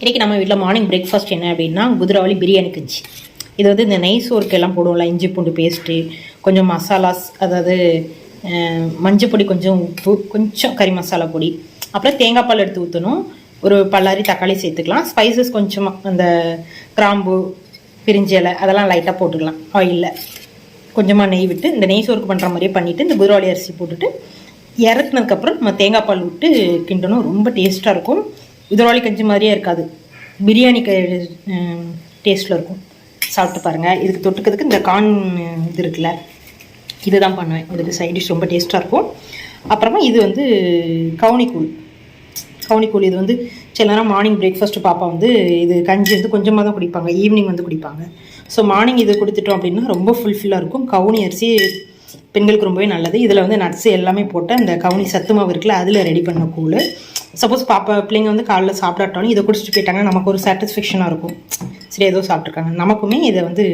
இன்றைக்கி நம்ம வீட்டில் மார்னிங் பிரேக்ஃபாஸ்ட் என்ன அப்படின்னா குதிரவாளி பிரியாணி கஞ்சி. இது வந்து இந்த நெய் சோறுக்கெல்லாம் போடுவோம்ல இஞ்சி பூண்டு பேஸ்ட்டு கொஞ்சம் மசாலாஸ் அதாவது மஞ்சள் பொடி கொஞ்சம் உப்பு கொஞ்சம் கறி மசாலா பொடி. அப்புறம் தேங்காய் பால் எடுத்து ஊற்றணும் ஒரு பல்லாரி தக்காளி சேர்த்துக்கலாம். ஸ்பைசஸ் கொஞ்சமாக அந்த கிராம்பு பிரிஞ்சி இலை அதெல்லாம் லைட்டாக போட்டுக்கலாம். ஆயிலில் கொஞ்சமாக நெய் விட்டு இந்த நெய் சோறுக்கு பண்ணுற மாதிரியே பண்ணிவிட்டு இந்த குதிரவாளி அரிசி போட்டுட்டு இறக்குனதுக்கப்புறம் நம்ம தேங்காய் பால் விட்டு கிண்டணும். ரொம்ப டேஸ்ட்டாக இருக்கும். குதிரவாளி கஞ்சி மாதிரியே இருக்காது. பிரியாணி க டேஸ்ட்டில் இருக்கும். சாப்பிட்டு பாருங்கள் இதுக்கு தொட்டுக்கிறதுக்கு இந்த கான் இது இருக்குல்ல இதுதான் பண்ணுவேன். இதுக்கு சைட் டிஷ் ரொம்ப டேஸ்ட்டாக இருக்கும். அப்புறமா இது வந்து கவுனிக்கூழ். கவுனிக்கூழ் இது வந்து சில நேரம் மார்னிங் பிரேக்ஃபாஸ்ட்டு பாப்பா வந்து இது கஞ்சி வந்து கொஞ்சமாக தான் குடிப்பாங்க. ஈவினிங் வந்து குடிப்பாங்க. ஸோ மார்னிங் இது கொடுத்துட்டோம் அப்படின்னா ரொம்ப ஃபுல்ஃபில்லாக இருக்கும். கவுனி அரிசி பெண்களுக்கு ரொம்பவே நல்லது. இதில் வந்து நட்ஸ் எல்லாமே போட்டு அந்த கவுனி சத்து மாவு இருக்குல்ல அதில் ரெடி பண்ண கூழ். சப்போஸ் பாப்பா பிள்ளைங்க வந்து காலைல சாப்பிடாட்டாலும் இதை குடிச்சிட்டு போயிட்டாங்கன்னா நமக்கு ஒரு சாட்டிஸ்ஃபேக்ஷனாக இருக்கும். சரி ஏதோ சாப்பிட்ருக்காங்க நமக்குமே இதை வந்து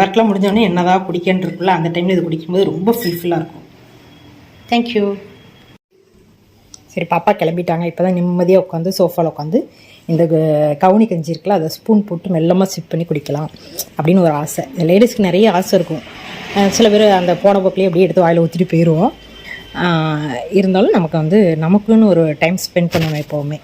ஒர்க்லாம் முடிஞ்சோடனே என்னதான் குடிக்கன்னு இருக்குல்ல அந்த டைமில் இது குடிக்கும்போது ரொம்ப ஃபுல்ஃபில்லாக இருக்கும். தேங்க்யூ சரி பாப்பா கிளம்பிட்டாங்க. இப்போ தான் நிம்மதியாக உட்காந்து சோஃபாவில் உட்காந்து இந்த கவுனி கஞ்சி இருக்குல்ல அதை ஸ்பூன் போட்டு மெல்லமாக சிப் பண்ணி குடிக்கலாம் அப்படின்னு ஒரு ஆசை. லேடிஸ்க்கு நிறைய ஆசை இருக்கும். சில பேர் அந்த போன போக்கிலே அப்படியே எடுத்து வாயில் ஊற்றிட்டு போயிடுவோம் இருந்தாலும் நமக்கு வந்து நமக்குன்னு ஒரு டைம் ஸ்பெண்ட் பண்ணணும் எப்போவுமே.